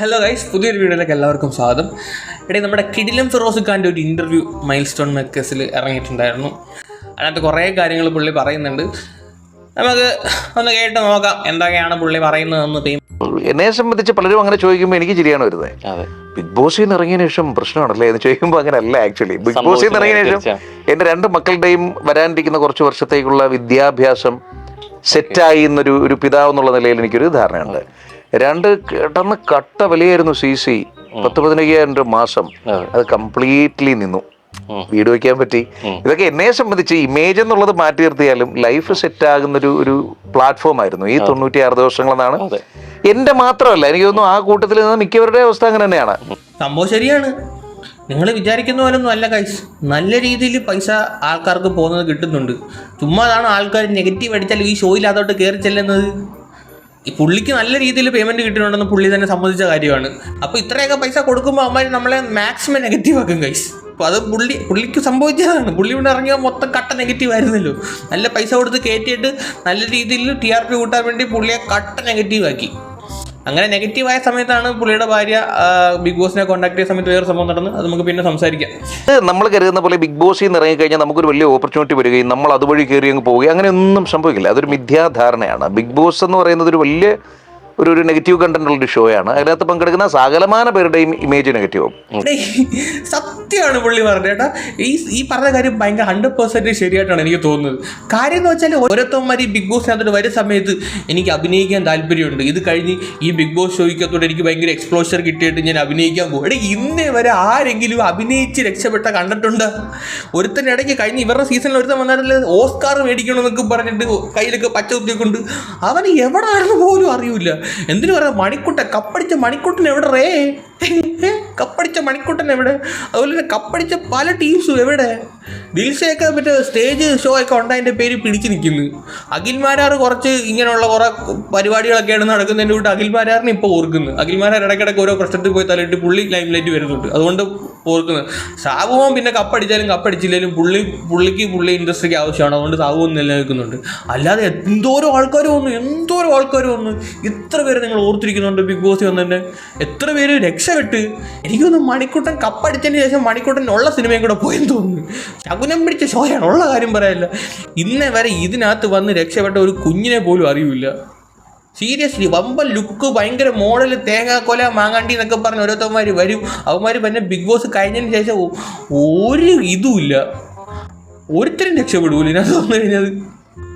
Hello guys പുതിയൊരു വീഡിയോയിലേക്ക് എല്ലാവർക്കും സ്വാഗതം. ഇടയിൽ നമ്മുടെ കിടിലം ഫിറോസ് ഖാന്റെ ഒരു ഇന്റർവ്യൂ മൈൽ സ്റ്റോൺ മെക്കേഴ്സിൽ ഇറങ്ങിയിട്ടുണ്ടായിരുന്നു. അതിനകത്ത് കുറേ കാര്യങ്ങൾ പുള്ളി പറയുന്നുണ്ട്. നമുക്ക് ഒന്ന് കേട്ട് നോക്കാം എന്തൊക്കെയാണ് പുള്ളി പറയുന്നതെന്ന് എന്നെ സംബന്ധിച്ച് പലരും അങ്ങനെ ചോദിക്കുമ്പോൾ എനിക്ക് ചിരിയാണ് വരുന്നത്. അതെ. ബിഗ് ബോസിൽ നിന്ന് ഇറങ്ങിയ ശേഷം പ്രശ്നമാണല്ലേ എന്ന് ചോദിക്കുമ്പോൾ അങ്ങനെയല്ല ആക്ച്വലി ബിഗ് ബോസിൽ നിന്ന് ഇറങ്ങിയ ശേഷം. എന്റെ രണ്ട് മക്കളുടെയും വരാനിരിക്കുന്ന കുറച്ച് വർഷത്തേക്കുള്ള വിദ്യാഭ്യാസം സെറ്റായി എന്നൊരു ഒരു പിതാവ് എന്നുള്ള നിലയിൽ എനിക്കൊരു ധാരണയുണ്ട്. രണ്ട് കിടന്ന് കട്ട വിലയായിരുന്നു സി സി. പത്ത് പതിനയ്യായിരം രൂപ മാസം. അത് കംപ്ലീറ്റ്ലി നിന്നു. വീട് വയ്ക്കാൻ പറ്റി. ഇതൊക്കെ എന്നെ സംബന്ധിച്ച് ഇമേജ് എന്നുള്ളത് മാറ്റി നിർത്തിയാലും ലൈഫ് സെറ്റ് ആകുന്ന ഒരു ഒരു പ്ലാറ്റ്ഫോം ആയിരുന്നു. ഈ തൊണ്ണൂറ്റി ആറ് ദിവസങ്ങളെന്നാണ്. അതെ. എന്റെ മാത്രമല്ല എനിക്ക് തോന്നുന്നു ആ കൂട്ടത്തിൽ നിന്ന് മിക്കവരുടെ അവസ്ഥ അങ്ങനെ തന്നെയാണ്. സംഭവം ശരിയാണ്. നിങ്ങൾ വിചാരിക്കുന്ന പോലൊന്നും അല്ല കൈസ് നല്ല രീതിയിൽ പൈസ ആൾക്കാർക്ക് പോകുന്നത് കിട്ടുന്നുണ്ട്. ചുമ്മാതാണ് ആൾക്കാർ നെഗറ്റീവ് അടിച്ചാൽ ഈ ഷോയിൽ അതോട്ട് കയറി ചെല്ലുന്നത്. ഈ പുള്ളിക്ക് നല്ല രീതിയിൽ പേയ്മെന്റ് കിട്ടുന്നുണ്ടെന്ന് പുള്ളി തന്നെ സംബന്ധിച്ച കാര്യമാണ്. അപ്പോൾ ഇത്രയൊക്കെ പൈസ കൊടുക്കുമ്പോൾ അമ്മ നമ്മളെ മാക്സിമം നെഗറ്റീവ് ആക്കും കൈസ് അപ്പോൾ അത് പുള്ളി പുള്ളിക്ക് സംഭവിച്ചതാണ്. പുള്ളി ഇവിടെ ഇറങ്ങിയ മൊത്തം കട്ട നെഗറ്റീവ് ആയിരുന്നല്ലോ. നല്ല പൈസ കൊടുത്ത് കയറ്റിയിട്ട് നല്ല രീതിയിൽ ടി ആർ പി കൂട്ടാൻ വേണ്ടി പുള്ളിയെ കട്ട നെഗറ്റീവ് ആക്കി. അങ്ങനെ നെഗറ്റീവായ സമയത്താണ് പുള്ളിയുടെ ഭാര്യ ബിഗ് ബോസിനെ കോൺടാക്ട് ചെയ്ത സമയത്ത് വേറെ സംഭവം നടന്നു അത് നമുക്ക് പിന്നെ സംസാരിക്കാം. നമ്മൾ കരുതുന്ന പോലെ ബിഗ് ബോസിൽ നിന്ന് ഇറങ്ങിക്കഴിഞ്ഞാൽ നമുക്കൊരു വലിയ ഓപ്പർച്യൂണിറ്റി വരികയും നമ്മൾ അതുവഴി കയറി അങ്ങ് പോവുകയും അങ്ങനെയൊന്നും സംഭവിക്കില്ല. അതൊരു മിഥ്യാധാരണയാണ്. ബിഗ് ബോസ് എന്ന് പറയുന്നത് ഒരു വലിയ ഒരു ഒരു നെഗറ്റീവ് കണ്ടന്റ് ഉള്ള ഒരു ഷോയാണ് അതിനകത്ത് പങ്കെടുക്കുന്ന സകലമാന പേരുടെയും ഇമേജ് നെഗറ്റീവും സത്യമാണ് പുള്ളി പറഞ്ഞത്. കേട്ടോ ഈ ഈ പറഞ്ഞ കാര്യം ഭയങ്കര ഹൺഡ്രഡ് പെർസെന്റേജ് ശരിയായിട്ടാണ് എനിക്ക് തോന്നുന്നത്. കാര്യം എന്ന് വെച്ചാൽ ഓരോരുത്തന്മാർ ഈ ബിഗ് ബോസിനകത്തോട്ട് വരുന്ന സമയത്ത് എനിക്ക് അഭിനയിക്കാൻ താല്പര്യമുണ്ട്. ഇത് കഴിഞ്ഞ് ഈ ബിഗ് ബോസ് ഷോയ്ക്കകത്തോട്ട് എനിക്ക് ഭയങ്കര എക്സ്പ്ലോഷർ കിട്ടിയിട്ട് ഞാൻ അഭിനയിക്കാൻ പോകും. എടേ ഇന്നേ വരെ ആരെങ്കിലും അഭിനയിച്ച് രക്ഷപ്പെട്ട കണ്ടിട്ടുണ്ട്? ഒരുത്തന്റെ ഇടയ്ക്ക് കഴിഞ്ഞ് ഇവരുടെ സീസണിൽ ഒരുത്തൻ വന്നിട്ടില്ല ഓസ്കാർ മേടിക്കണമെന്നൊക്കെ പറഞ്ഞിട്ട് കയ്യിലൊക്കെ പച്ച കുത്തിക്കൊണ്ട് അവൻ എവിടാണെന്ന് പോലും അറിയില്ല. എന്തിനു പറയാം മണിക്കുട്ട കപ്പടിച്ച മണിക്കുട്ടൻ എവിടെ റേ കപ്പടിച്ച മണിക്കുട്ടൻ എവിടെ? അതുപോലെ തന്നെ കപ്പടിച്ച പല ടീംസും എവിടെ? ദിൽഷയൊക്കെ മറ്റേ സ്റ്റേജ് ഷോ ഒക്കെ ഉണ്ടായതിന്റെ പേര് പിടിച്ചു നിൽക്കുന്നു. അഖിൽമാരാർ കുറച്ച് ഇങ്ങനെയുള്ള കുറേ പരിപാടികളൊക്കെയാണ് നടക്കുന്നതിന്റെ കൂട്ട് അഖിൽമാരാറിനെ ഇപ്പോൾ ഓർക്കുന്നു. അഖിൽമാരാർ ഇടയ്ക്കിടയ്ക്ക് ഓരോ പ്രശ്നത്തിൽ പോയി തലയിട്ട് പുള്ളി ലൈം ലൈറ്റ് വരുന്നുണ്ട്. അതുകൊണ്ട് ഓർക്കുന്നത് സാബുമോൻ പിന്നെ കപ്പടിച്ചാലും കപ്പടിച്ചില്ലെങ്കിലും പുള്ളി പുള്ളിക്ക് പുള്ളി ഇൻഡസ്ട്രിക്ക് ആവശ്യമാണ്. അതുകൊണ്ട് സാബുവും നിലനിൽക്കുന്നുണ്ട്. അല്ലാതെ എന്തോരോ ആൾക്കാർ വന്നു എന്തോരോ ആൾക്കാർ വന്നു. ഇത്ര പേര് നിങ്ങൾ ഓർത്തിരിക്കുന്നുണ്ട് ബിഗ് ബോസ് വന്നതിന്റെ എത്ര പേര് രക്ഷപ്പെട്ട്. എനിക്കൊന്ന് മണിക്കൂട്ടൻ കപ്പടിച്ചതിന് ശേഷം മണിക്കൂട്ടൻ ഉള്ള സിനിമയും കൂടെ പോയെന്ന് തോന്നുന്നു. ശകുനം പിടിച്ച ഷോയാണ് ഉള്ള കാര്യം പറയാനില്ല ഇന്നേ വരെ ഇതിനകത്ത് വന്ന് രക്ഷപ്പെട്ട ഒരു കുഞ്ഞിനെ പോലും അറിയില്ല. സീരിയസ്ലി വമ്പൻ ലുക്ക് ഭയങ്കര മോഡൽ തേങ്ങാക്കൊല മാങ്ങാണ്ടി എന്നൊക്കെ പറഞ്ഞ് ഓരോരുത്തന്മാർ വരും. അവന്മാർ പിന്നെ ബിഗ് ബോസ് കഴിഞ്ഞതിന് ശേഷം ഒരു ഇതുമില്ല ഒരുത്തരും രക്ഷപ്പെടൂല ഇതിനകത്ത് വന്നു കഴിഞ്ഞത്.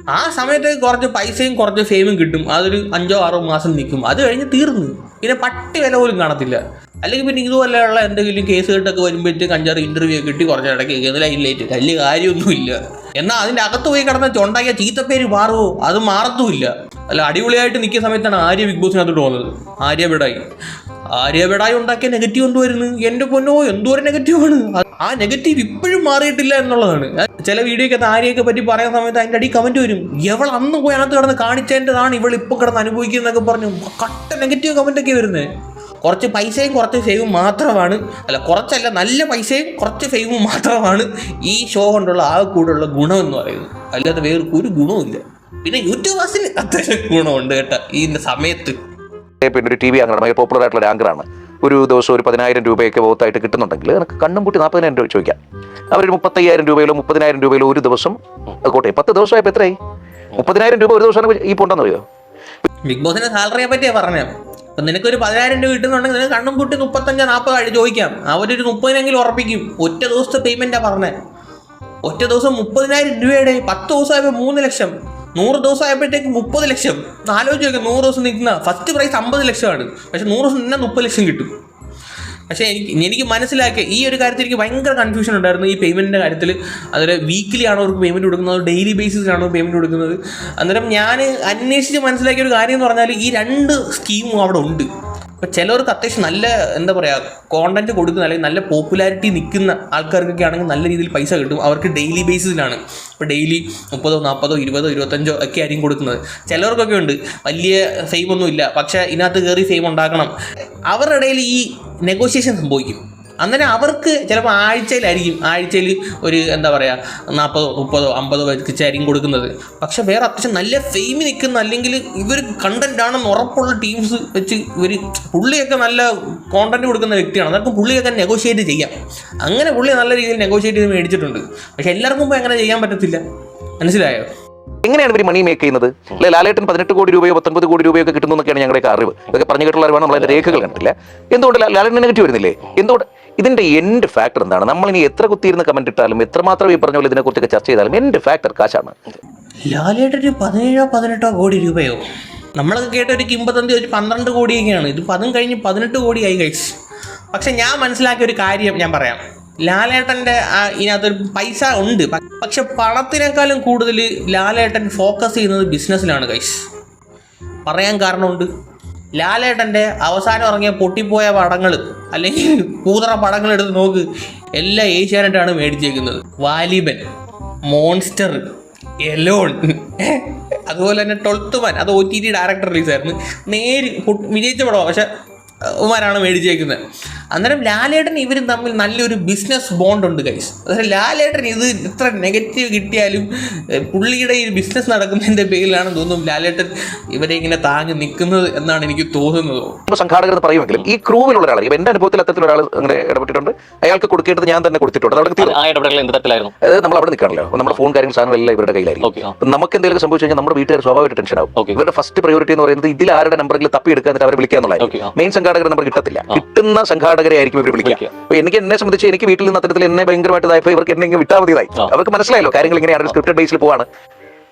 ആ സമയത്ത് കുറച്ച് പൈസയും കുറച്ച് ഫെയിമും കിട്ടും. അതൊരു അഞ്ചോ ആറോ മാസം നിൽക്കും. അത് കഴിഞ്ഞ് തീർന്നു. പിന്നെ പട്ടി വില പോലും കാണത്തില്ല. അല്ലെങ്കിൽ പിന്നെ ഇതുപോലെയുള്ള എന്തെങ്കിലും കേസ് കേട്ടൊക്കെ വരുമ്പോഴത്തേക്ക് അഞ്ചാറ് ഇന്റർവ്യൂ ഒക്കെ കിട്ടി കുറച്ച് ഇടയ്ക്ക് ലൈറ്റ് വലിയ കാര്യമൊന്നുമില്ല. എന്നാൽ അതിന്റെ അകത്ത് പോയി കിടന്ന ചൊണ്ടാക്കിയ ചീത്തപ്പേര് മാറുമോ അത് മാറത്തുമില്ല. അല്ല അടിപൊളിയായിട്ട് നിൽക്കുന്ന സമയത്താണ് ആര്യ ബിഗ് ബോസിനകത്തോട്ട് പോകുന്നത്. ആര്യ ബിടായി ആര്യ ബിടായി ഉണ്ടാക്കിയ നെഗറ്റീവ് എന്തുവായിരുന്നു? എന്റെ പൊന്നോ എന്തോരം നെഗറ്റീവാണ് ആ നെഗറ്റീവ് ഇപ്പോഴും മാറിയിട്ടില്ല എന്നുള്ളതാണ്. ചില വീഡിയോയ്ക്കകത്ത് ആര്യയൊക്കെ പറ്റി പറയുന്ന സമയത്ത് അതിന്റെ അടി കമന്റ് വരും. ഇവൾ അന്ന് പോയി അതിനകത്ത് കിടന്ന് കാണിച്ചതിന്റെതാണ് ഇവൾ ഇപ്പോൾ കിടന്ന് അനുഭവിക്കുന്നതൊക്കെ പറഞ്ഞു കട്ട നെഗറ്റീവ് കമന്റൊക്കെ വരുന്നത് കുറച്ച് പൈസയും കുറച്ച് ഫെയിമും മാത്രമാണ്. അല്ല കുറച്ചല്ല നല്ല പൈസയും കുറച്ച് ഫെയിമും മാത്രമാണ് ഈ ഷോ കൊണ്ടുള്ള ആ കൂടെയുള്ള ഗുണമെന്ന് പറയുന്നത്. അല്ലാതെ വേറെ ഒരു ഗുണവുമില്ല പിന്നെ യൂട്യൂബേഴ്സിന് അത്യാവശ്യം ഗുണമുണ്ട് കേട്ടോ ഈ സമയത്ത്. പിന്നെ ഒരു ടി വി അങ്ങനെ ഭയങ്കര പോപ്പുലർ ആയിട്ടുള്ള ഒരു ആങ്കറാണ് ഒരു ദിവസം ഒരു പതിനായിരം രൂപയൊക്കെ ബോത്തായിട്ട് കിട്ടുന്നുണ്ടെങ്കിൽ എനിക്ക് കണ്ണും പൂട്ടി നാൽപ്പതിനായിരം രൂപ ചോദിക്കാം. അവരൊരു മുപ്പത്തയ്യായിരം രൂപയിലോ മുപ്പതിനായിരം രൂപയിലോ ഒരു ദിവസം കോട്ടെ. പത്ത് ദിവസമായപ്പോൾ എത്രയായി? മുപ്പതിനായിരം രൂപ ഒരു ദിവസമാണ് ഈ പോണ്ടെന്നറിയോ ബിഗ് ബോസിന്റെ സാലറിയെ പറ്റിയാ പറഞ്ഞത്. അപ്പം നിനക്കൊരു പതിനായിരം രൂപ കിട്ടുന്നുണ്ടെങ്കിൽ നിനക്ക് കണ്ണും കൂട്ടി മുപ്പത്തഞ്ചോ നാൽപ്പത് കഴിഞ്ഞ് ചോദിക്കാം. അവരൊരു മുപ്പതിനെങ്കിലും ഉറപ്പിക്കും. ഒറ്റ ദിവസത്തെ പേയ്മെന്റാണ് പറഞ്ഞത് ഒറ്റ ദിവസം മുപ്പതിനായിരം രൂപയുടെ പത്ത് ദിവസമായപ്പോൾ മൂന്ന് ലക്ഷം. നൂറ് ദിവസം ആയപ്പോഴത്തേക്ക് മുപ്പത് ലക്ഷം. ആലോചിച്ച് നോക്കാം നൂറ് ദിവസം നിൽക്കുന്ന ഫസ്റ്റ് പ്രൈസ് അമ്പത് ലക്ഷമാണ്. പക്ഷെ നൂറ് ദിവസം നിന്നാൽ മുപ്പത് ലക്ഷം കിട്ടും. പക്ഷേ എനിക്ക് എനിക്ക് മനസ്സിലാക്കിയ ഈ ഒരു കാര്യത്തിൽ എനിക്ക് ഭയങ്കര കൺഫ്യൂഷൻ ഉണ്ടായിരുന്നു. ഈ പേയ്മെന്റിന്റെ കാര്യത്തിൽ. അതുപോലെ വീക്കിലി ആണോ അവർക്ക് പേയ്മെന്റ് കൊടുക്കുന്നത്? ഡെയിലി ബേസിസിലാണോ പേയ്മെന്റ് കൊടുക്കുന്നത്? അന്നേരം ഞാൻ അന്വേഷിച്ച് മനസ്സിലാക്കിയ ഒരു കാര്യം എന്ന് പറഞ്ഞാൽ ഈ രണ്ട് സ്കീമും അവിടെ ഉണ്ട്. അപ്പോൾ ചിലവർക്ക് അത്യാവശ്യം നല്ല എന്താ പറയുക കോണ്ടന്റ് കൊടുക്കുന്ന അല്ലെങ്കിൽ നല്ല പോപ്പുലാരിറ്റി നിൽക്കുന്ന ആൾക്കാർക്കൊക്കെ ആണെങ്കിൽ നല്ല രീതിയിൽ പൈസ കിട്ടും. അവർക്ക് ഡെയിലി ബേസിസിലാണ് ഇപ്പോൾ ഡെയിലി മുപ്പതോ നാൽപ്പതോ ഇരുപതോ ഇരുപത്തഞ്ചോ ഒക്കെ ആയിരിക്കും കൊടുക്കുന്നത്. ചിലർക്കൊക്കെ ഉണ്ട്. വലിയ ഫെയിം ഒന്നുമില്ല പക്ഷേ ഇതിനകത്ത് കയറി ഫെയിം ഉണ്ടാക്കണം. അവരുടെ ഇടയിൽ ഈ നെഗോഷിയേഷൻ സംഭവിക്കും. അന്നേരം അവർക്ക് ചിലപ്പോൾ ആഴ്ചയിലായിരിക്കും ആഴ്ചയിൽ ഒരു എന്താ പറയുക നാൽപ്പതോ മുപ്പതോ അമ്പതോ വെച്ചായിരിക്കും കൊടുക്കുന്നത്. പക്ഷെ വേറെ അത്യാവശ്യം നല്ല ഫെയിം നിൽക്കുന്ന അല്ലെങ്കിൽ ഇവർ കണ്ടന്റ് ആണെന്ന് ഉറപ്പുള്ള ടീംസ് വെച്ച് ഇവർ പുള്ളിയൊക്കെ നല്ല കോണ്ടന്റ് കൊടുക്കുന്ന വ്യക്തിയാണ്. അതൊക്കെ പുള്ളിയൊക്കെ നെഗോഷിയേറ്റ് ചെയ്യാം. അങ്ങനെ പുള്ളി നല്ല രീതിയിൽ നെഗോഷിയേറ്റ് ചെയ്ത് മേടിച്ചിട്ടുണ്ട്. പക്ഷെ എല്ലാവർക്കും പോയി അങ്ങനെ ചെയ്യാൻ പറ്റത്തില്ല. മനസ്സിലായോ? എങ്ങനെയാണ് ഇവർ മണി മേക്ക് ചെയ്യുന്നത്? അല്ലെ ലാലേട്ടൻ പതിനെട്ട് കോടി രൂപയോ പത്തൊൻപത് കോടി രൂപയോ ഒക്കെ കിട്ടുന്നു എന്നൊക്കെയാണ് ഞങ്ങളുടെ അറിവ്. ഇതൊക്കെ പറഞ്ഞു കേട്ടുള്ള അറിവാണ് നമ്മൾ രേഖകൾ കണ്ടില്ല എന്തുകൊണ്ട് ലാലേട്ടനെ നെഗറ്റീവ് വരുന്നില്ലേ? എന്തുകൊണ്ട്? ഇതിന്റെ എൻഡ് ഫാക്ടർ എന്താണ്? നമ്മൾ ഇനി എത്ര കുത്തിയിരുന്ന കമന്റ് ഇട്ടാലും എത്രമാത്രം ഈ പറഞ്ഞ പോലെ ഇതിനെക്കുറിച്ചൊക്കെ ചർച്ച ചെയ്താലും എൻഡ് ഫാക്ടർ കാശാണ്. ലാലേട്ടൻ പതിനേഴോ പതിനെട്ടോ കോടി രൂപയോ? നമ്മളൊക്കെ കേട്ട ഒരു കിംബദന്തി ഒരു പന്ത്രണ്ട് കോടിയൊക്കെയാണ് ഇത് പതും കഴിഞ്ഞ് പതിനെട്ട് കോടിയായി കഴിച്ച് പക്ഷെ ഞാൻ മനസ്സിലാക്കിയ ഒരു കാര്യം ഞാൻ പറയാം. ലാലേട്ടന്റെ ഇതിനകത്തൊരു പൈസ ഉണ്ട്. പക്ഷെ പണത്തിനേക്കാളും കൂടുതൽ ലാലേട്ടൻ ഫോക്കസ് ചെയ്യുന്നത് ബിസിനസ്സിലാണ് കൈസ് പറയാൻ കാരണമുണ്ട്. ലാലേട്ടന്റെ അവസാനം ഇറങ്ങിയ പൊട്ടിപ്പോയ പടങ്ങൾ അല്ലെങ്കിൽ കൂതറ പടങ്ങൾ എടുത്ത് നോക്ക് എല്ലാ ഏഷ്യാനെറ്റാണ് മേടിച്ചേക്കുന്നത്. വാലിബൻ മോൺസ്റ്റർ എലോൺ അതുപോലെ തന്നെ ട്വൽത്ത് മാൻ അത് ഒ ടി ടി ഡയറക്ടർ റിലീസായിരുന്നു നേര് വിജയിച്ച പടമാണ് പക്ഷെ ഉമാരാണ് മേടിച്ചേക്കുന്നത്. അന്നേരം ലാലേട്ടൻ ഇവരും തമ്മിൽ നല്ലൊരു ബിസിനസ് ബോണ്ട് ഉണ്ട് കൈസ് അതായത് ലാലേട്ടൻ ഇത് ഇത്ര നെഗറ്റീവ് കിട്ടിയാലും പുള്ളിയുടെ ഈ ബിസിനസ് നടക്കുന്നതിന്റെ പേരിലാണെന്ന് തോന്നുന്നു ലാലേട്ടൻ ഇവരെ ഇങ്ങനെ താങ്ങി നിൽക്കുന്നത് എന്നാണ് എനിക്ക് തോന്നുന്നത്. സംഘാടകർ പറയുമെങ്കിലും ഈ ക്രൂവിലുള്ള ഒരാൾ ഇപ്പം എന്റെ അനുഭവത്തിൽ അത്തരത്തിൽ ഒരാൾ അങ്ങനെ ഇടപെട്ടിട്ടുണ്ട്. അയാൾക്ക് കൊടുക്കേണ്ടത് ഞാൻ തന്നെ കൊടുത്തിട്ടുണ്ട്. അത് അവിടെ ആ ഇടപെടൽ എന്ത് തരത്തിലായിരുന്നു? അതായത് നമ്മൾ അവിടെ നിൽക്കാണല്ലോ നമ്മുടെ ഫോൺ കാര്യങ്ങൾ സാധനങ്ങളെല്ലാം ഇവരുടെ കയ്യിലായിരിക്കും. നമുക്ക് എന്തെങ്കിലും സംഭവിച്ചു കഴിഞ്ഞാൽ നമ്മുടെ വീട്ടുകാർ സ്വാഭാവികമായിട്ട് ടെൻഷൻ ആവും. ഇവരുടെ ഫസ്റ്റ് പ്രയോറിറ്റി എന്ന് പറയുന്നത് ഇതിൽ ആരുടെ നമ്പറിൽ തപ്പി എടുക്കാൻ എന്നിട്ട് അവരെ വിളിക്കുക എന്നുള്ളതായിരിക്കും. മെയിൻ സംഘാടകർ നമ്പർ കിട്ടത്തില്ല. കിട്ടുന്ന സംഘാടകരെ ആയിരിക്കും ഇവർ വിളിക്കുക. അപ്പൊ എനിക്ക് എന്നെ സംബന്ധിച്ച് എനിക്ക് വീട്ടിൽ നിന്ന് അത്തരത്തിൽ എന്നെ ഭയങ്കരമായിട്ട് ഇതായപ്പോൾ ഇവർക്ക് എന്നെ ഇങ്ങനെ വിട്ടാൽ അവർക്ക് മനസ്സിലായല്ലോ കാര്യങ്ങൾ ഇങ്ങനെയാണ് സ്ക്രിപ്റ്റഡ് ബേസിൽ പോവാണ്.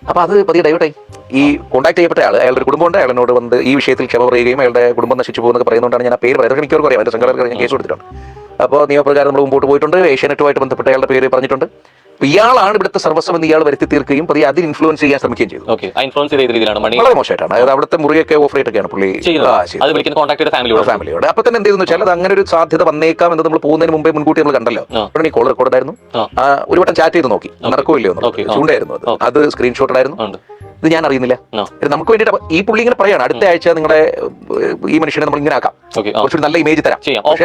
അപ്പൊ അത് പതിയെ ഡൈവേർട്ടായി ഈ കോൺടാക്ട് ചെയ്യപ്പെട്ട ആൾ അയാളുടെ കുടുംബമുണ്ട്. അയാളോട് വന്ന് ഈ വിഷയത്തിൽ ക്ഷമ പറയുകയും അയാളുടെ കുടുംബം നശിച്ചു പോകുന്നൊക്കെ പറയുന്നതുകൊണ്ടാണ് ഞാൻ ആ പേര് പറയുന്നത്. എനിക്ക് അറിയാം. എന്റെ സംഘടനകൾ ഞാൻ കേസ് കൊടുത്തിട്ടുണ്ട്. അപ്പോൾ നിയമപ്രകാരം നമ്മൾ മുമ്പോട്ട് പോയിട്ടുണ്ട്. ഏഷ്യാനെറ്റുമായിട്ട് ബന്ധപ്പെട്ട അയാളുടെ പേര് പറഞ്ഞിട്ടുണ്ട്. ഇയാളാണ് ഇവിടുത്തെ സർവസ്വം എന്ന് ഇയാൾ വരുത്തി തീർക്കുകയും പതിയെ അതിൽ ഇൻഫ്ലുവൻസ് ചെയ്യാൻ ശ്രമിക്കുകയും ചെയ്തു. ഇൻഫ്ലുവൻസ് ചെയ്ത രീതിയിലാണ് മണി വളരെ മോശമായിട്ടാണ്. അതായത് അവിടുത്തെ മുറിയൊക്കെ ഓഫ് റേറ്റ് ഒക്കെയാണ് പുള്ളി ഫാമിലിയോട് അപ്പൊ തന്നെ എന്ത് ചെയ്യുന്നു വെച്ചാൽ അത് അങ്ങനെ ഒരു സാധ്യത വന്നേക്കാം എന്ന് നമ്മൾ പോകുന്നതിന് മുമ്പേ മുൻകൂട്ടി നമ്മൾ കണ്ടല്ലോ. ഈ കോൾ റെക്കോർഡ് ആയിരുന്നു. ആ. ആ, ഒരു വട്ടം ചാറ്റ് ചെയ്ത് നോക്കി. നടക്കുമല്ലോ ചൂണ്ടായിരുന്നു അത്. സ്ക്രീൻഷോട്ടായിരുന്നു അത് ഇത് ഞാൻ അറിയുന്നില്ല. നമുക്ക് വേണ്ടിയിട്ട് ഈ പുള്ളി ഇങ്ങനെ പറയാണ്. അടുത്ത ആഴ്ച നിങ്ങളുടെ ഈ മനുഷ്യനെ നമ്മൾ ഇങ്ങനെ ആക്കാം. കുറച്ചൊരു കുറച്ചുകൂടി നല്ല ഇമേജ് തരാം. ആ പക്ഷേ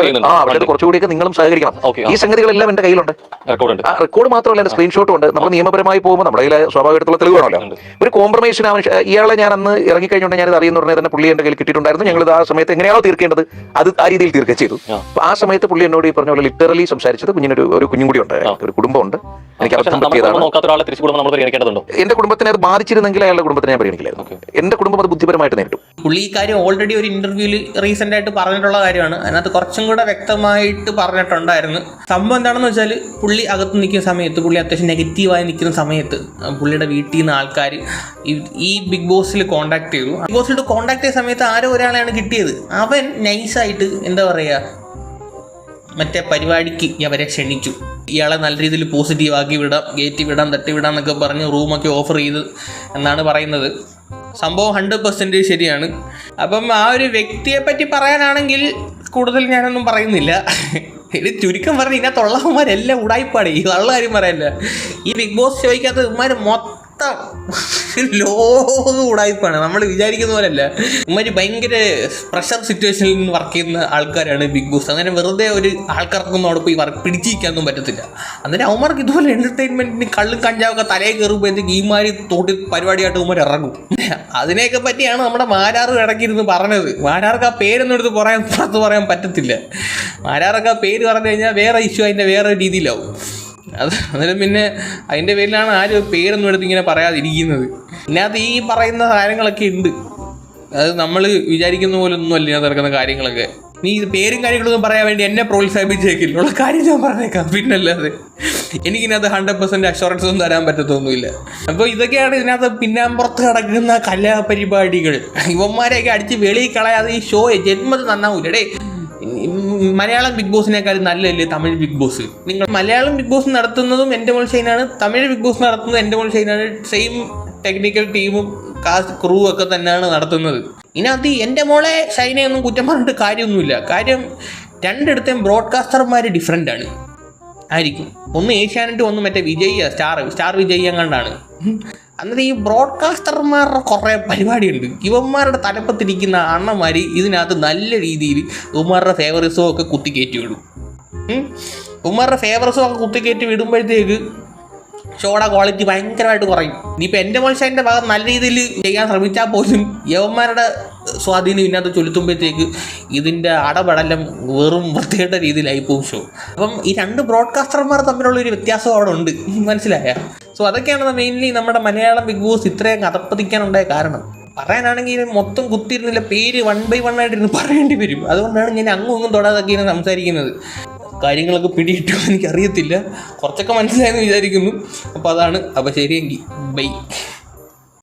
അത് കുറച്ചുകൂടിയൊക്കെ നിങ്ങളും സഹകരിക്കണം. ഈ സംഗതികളെല്ലാം എന്റെ കയ്യിലുണ്ട്. റെക്കോർഡ് ഉണ്ട്. ആ റെക്കോർഡ് മാത്രമല്ല എന്റെ സ്ക്രീൻഷോട്ടും ഉണ്ട്. നമ്മൾ നിയമപരമായി പോകുമ്പോൾ നമ്മുടെ കയ്യിൽ സ്വാഭാവികമായിട്ടുള്ള തെളിവ് വേണമല്ലോ. ഒരു കോംപ്രമൈസിന് ഇയാളെ ഞാൻ അന്ന് ഇറങ്ങിക്കഴിഞ്ഞുകൊണ്ട് ഞാൻ ഇത് അറിയുന്ന ഉടനെ തന്നെ പുള്ളി എന്റെ കയ്യിൽ കിട്ടിയിട്ടുണ്ടായിരുന്നു. ഞങ്ങൾ ആ സമയത്ത് എങ്ങനെയാണോ തീർക്കേണ്ടത് അത് ആ രീതിയിൽ തീർക്കുക ചെയ്തു. ആ. സമയത്ത് പുള്ളി എന്നോട് ഈ പറഞ്ഞ പോലെ ലിറ്ററലി സംസാരിച്ചത് കുഞ്ഞിനൊരു ഒരു കുഞ്ഞും കൂടി ഉണ്ട്. ഒരു കുടുംബമുണ്ട് എനിക്ക് അർത്ഥം അബദ്ധം പറ്റിയതാണ്. എന്റെ കുടുംബത്തിനെ അത് ബാധിച്ചിരുന്നെങ്കിൽ അയാളുടെ കുടുംബത്തിനെ ഞാൻ പരിഗണിക്കില്ലായിരുന്നു. എന്റെ കുടുംബം അത് ബുദ്ധിപരമായിട്ട് നേരിട്ടു. പുള്ളി ഈ കാര്യം ഓൾറെഡി ഒരു ഇന്റർവ്യൂവിൽ റീസെന്റ് ആയിട്ട് പറഞ്ഞിട്ടുള്ള കാര്യമാണ്. അതിനകത്ത് കുറച്ചും കൂടെ വ്യക്തമായിട്ട് പറഞ്ഞിട്ടുണ്ടായിരുന്നു. സംഭവം എന്താണെന്ന് വെച്ചാൽ പുള്ളി അകത്ത് നിൽക്കുന്ന സമയത്ത് പുള്ളി അത്യാവശ്യം നെഗറ്റീവായി നിൽക്കുന്ന സമയത്ത് പുള്ളിയുടെ വീട്ടിൽ നിന്ന് ആൾക്കാർ ഈ ബിഗ് ബോസിൽ കോണ്ടാക്ട് ചെയ്തു. ബിഗ് ബോസിൽ കോണ്ടാക്ട് ചെയ്ത സമയത്ത് ആരോ ഒരാളെയാണ് കിട്ടിയത്. അവൻ നൈസായിട്ട് എന്താ പറയുക മറ്റേ പരിപാടിക്ക് അവരെ ക്ഷണിച്ചു. ഇയാളെ നല്ല രീതിയിൽ പോസിറ്റീവ് ആക്കി വിടാം ഗേറ്റ് വിടാം തട്ടി വിടാം എന്നൊക്കെ പറഞ്ഞ് റൂമൊക്കെ ഓഫർ ചെയ്ത് എന്നാണ് പറയുന്നത്. സംഭവം ഹൺഡ്രഡ് പെർസെന്റേജ് ശരിയാണ്. അപ്പം ആ ഒരു വ്യക്തിയെ പറ്റി പറയാനാണെങ്കിൽ കൂടുതൽ ഞാനൊന്നും പറയുന്നില്ല. ഇത് ചുരുക്കം പറഞ്ഞ് ഇതിനകത്തുള്ളവന്മാരെല്ലാം ഉടായിപ്പാടേ ഈ ഉള്ള കാര്യം പറയല്ല ഈ ബിഗ് ബോസ് ചോദിക്കാത്ത ഇവന്മാർ മൊത്തം ലോക ഉടായ്പാണ് നമ്മൾ വിചാരിക്കുന്ന പോലെയല്ല. ഇവന്മാർ ഭയങ്കര പ്രഷർ സിറ്റുവേഷനിൽ നിന്ന് വർക്ക് ചെയ്യുന്ന ആൾക്കാരാണ് ബിഗ് ബോസ് അങ്ങനെ വെറുതെ ഒരു ആൾക്കാർക്കൊന്നും അവിടെ പോയി വർക്ക് പിടിച്ചിരിക്കാനൊന്നും പറ്റത്തില്ല. അന്നേരം അവന്മാർക്ക് ഇതുപോലെ എന്റർടൈൻമെന്റിന് കള്ളും കഞ്ചാവൊക്കെ തലയിൽ എന്ത് ഗീമാരി തോട്ടി പരിപാടിയായിട്ട് ഇവന്മാർ ഇറങ്ങും. അതിനെയൊക്കെ പറ്റിയാണ് നമ്മുടെ മാരാറ് ഇടയ്ക്കിരുന്ന് പറഞ്ഞത്. മാരാർക്ക് ആ പേരൊന്നും എടുത്ത് പറയാൻ പുറത്ത് പറയാൻ പറ്റത്തില്ല. മാരാർക്ക് ആ പേര് പറഞ്ഞു കഴിഞ്ഞാൽ വേറെ ഇഷ്യൂ അതിന്റെ വേറെ രീതിയിലാവും. അത് അന്നേരം പിന്നെ അതിന്റെ പേരിലാണ് ആരും പേരൊന്നും എടുത്ത് ഇങ്ങനെ പറയാതിരിക്കുന്നത്. ഇതിനകത്ത് ഈ പറയുന്ന കാര്യങ്ങളൊക്കെ ഉണ്ട്. അത് നമ്മൾ വിചാരിക്കുന്ന പോലെ ഒന്നും അല്ല ഇതിനകത്ത് നടക്കുന്ന കാര്യങ്ങളൊക്കെ. നീ ഇത് പേരും കാര്യങ്ങളൊന്നും പറയാൻ വേണ്ടി എന്നെ പ്രോത്സാഹിപ്പിച്ചേക്കില്ല. ഉള്ള കാര്യം ഞാൻ പറഞ്ഞേക്കാം. പിന്നല്ലാതെ എനിക്കിനകത്ത് ഹൺഡ്രഡ് പെർസെന്റ് അഷുറൻസ് ഒന്നും തരാൻ പറ്റത്തൊന്നുമില്ല. അപ്പോൾ ഇതൊക്കെയാണ് ഇതിനകത്ത് പിന്നാമ്പുറത്ത് കിടക്കുന്ന കലാപരിപാടികൾ. ഇവന്മാരെയൊക്കെ അടിച്ച് വെളിയിൽ കളയാതെ ഈ ഷോ ജന്മത് നന്നാവൂലടേ മലയാളം ബിഗ് ബോസിനേക്കാളും നല്ലതല്ലേ തമിഴ് ബിഗ് ബോസ്. നിങ്ങൾ മലയാളം ബിഗ് ബോസ് നടത്തുന്നതും എന്റെ മോൾ ഷൈനാണ് തമിഴ് ബിഗ് ബോസ് നടത്തുന്നതും എന്റെ മോൾ ഷൈനാണ് സെയിം ടെക്നിക്കൽ ടീമും കാസ്റ്റ് ക്രൂ ഒക്കെ തന്നെയാണ് നടത്തുന്നത്. ഇതിനകത്ത് എന്റെ മോളെ ഷൈനയൊന്നും കുറ്റം പറഞ്ഞിട്ട് കാര്യമൊന്നുമില്ല. കാര്യം രണ്ടിടത്തെയും ബ്രോഡ്കാസ്റ്റർമാർ ഡിഫറെന്റ് ആണ്. ആയിരിക്കും. ഒന്ന് ഏഷ്യാനെറ്റ് ഒന്ന് മറ്റേ വിജയ സ്റ്റാർ സ്റ്റാർ വിജയ് അങ്ങാണ്ടാണ് അന്നേരം ഈ ബ്രോഡ്കാസ്റ്റർമാരുടെ കുറേ പരിപാടിയുണ്ട്. ഇവന്മാരുടെ തലപ്പത്തിരിക്കുന്ന അണ്ണന്മാർ ഇതിനകത്ത് നല്ല രീതിയിൽ ഇവന്മാരുടെ ഫേവറിസോ ഒക്കെ കുത്തിക്കയറ്റി വിടും. ഉമ്മാരുടെ ഫേവറസും ഒക്കെ കുത്തിക്കയറ്റി വിടുമ്പോഴത്തേക്ക് ഷോയുടെ ക്വാളിറ്റി ഭയങ്കരമായിട്ട് കുറയും. ഇനിയിപ്പോൾ എന്റെ മോൾഷന്റെ ഭാഗം നല്ല രീതിയിൽ ചെയ്യാൻ ശ്രമിച്ചാൽ പോലും യവന്മാരുടെ സ്വാധീനം ഇതിനകത്ത് ചൊലുത്തുമ്പോഴത്തേക്ക് ഇതിന്റെ അടപടലം വെറും വൃത്തികെട്ട രീതിയിലായി പോകും ഷോ അപ്പം ഈ രണ്ട് ബ്രോഡ്കാസ്റ്റർമാർ തമ്മിലുള്ള ഒരു വ്യത്യാസം അവിടെ ഉണ്ട്. മനസ്സിലായ? സോ അതൊക്കെയാണ് മെയിൻലി നമ്മുടെ മലയാളം ബിഗ് ബോസ് ഇത്രയും കഥപ്പതിക്കാനുണ്ടായ കാരണം. പറയാനാണെങ്കിൽ മൊത്തം കുത്തിയിരുന്നില്ല പേര് വൺ ബൈ വൺ ആയിട്ടിരുന്ന് പറയേണ്ടി വരും. അതുകൊണ്ടാണ് ഞാൻ അങ്ങും ഇങ്ങും തൊടാതൊക്കെ ഇങ്ങനെ സംസാരിക്കുന്നത്. കാര്യങ്ങളൊക്കെ പിടിയിട്ടു എനിക്കറിയത്തില്ല. കുറച്ചൊക്കെ മനസ്സിലായെന്ന് വിചാരിക്കുന്നു. അപ്പോൾ അതാണ്. അപ്പോൾ ശരിയെങ്കിൽ ബൈ.